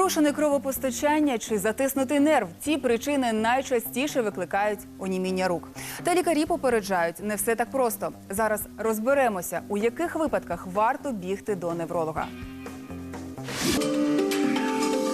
Порушене кровопостачання чи затиснутий нерв ці причини найчастіше викликають оніміння рук. Та лікарі попереджають, не все так просто. Зараз розберемося, у яких випадках варто бігти до невролога.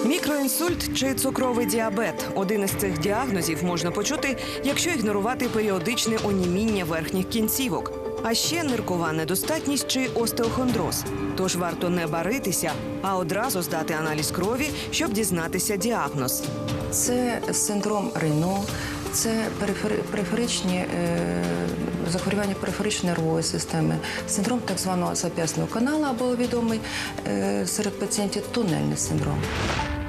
Мікроінсульт чи цукровий діабет один із цих діагнозів можна почути, якщо ігнорувати періодичне оніміння верхніх кінцівок, а ще ниркова недостатність чи остеохондроз. Тож варто не баритися, а одразу здати аналіз крові, щоб дізнатися діагноз. Це синдром Рейно, це перифери- периферичні е, захворювання периферичної нервової системи, синдром так званого зап'ясного каналу або відомий е, серед пацієнтів тунельний синдром.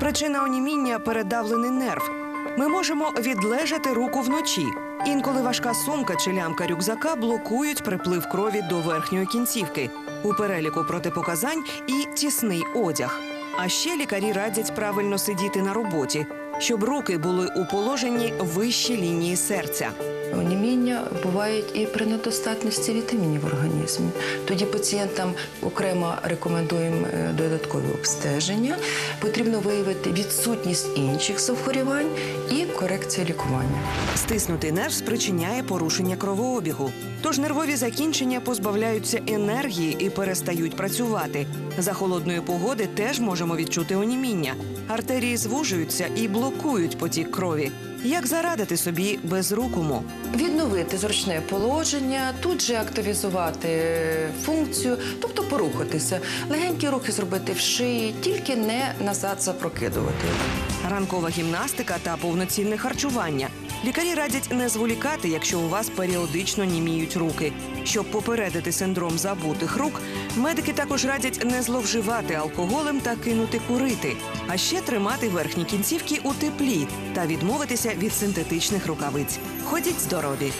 Причина оніміння передавлений нерв. Ми можемо відлежати руку вночі. Інколи важка сумка чи лямка рюкзака блокують приплив крові до верхньої кінцівки. У переліку протипоказань і тісний одяг. А ще лікарі радять правильно сидіти на роботі, щоб руки були у положенні вищі лінії серця. Оніміння бувають і при недостатності вітамінів в організмі. Тоді пацієнтам окремо рекомендуємо е, додаткові обстеження. Потрібно виявити відсутність інших захворювань і корекцію лікування. Стиснутий нерв спричиняє порушення кровообігу. Тож нервові закінчення позбавляються енергії і перестають працювати. За холодної погоди теж можемо відчути оніміння. Артерії звужуються і блокують потік крові. Як зарадити собі безрукому? Відновити зручне положення, тут же активізувати функцію, тобто порухатися, легенькі рухи зробити в шиї, тільки не назад запрокидувати. Ранкова гімнастика та повноцінне харчування. Лікарі радять не зволікати, якщо у вас періодично німіють руки. Щоб попередити синдром забутих рук, медики також радять не зловживати алкоголем та кинути курити, а ще тримати верхні кінцівки у теплі та відмовитися від синтетичних рукавиць. Ходіть здорові!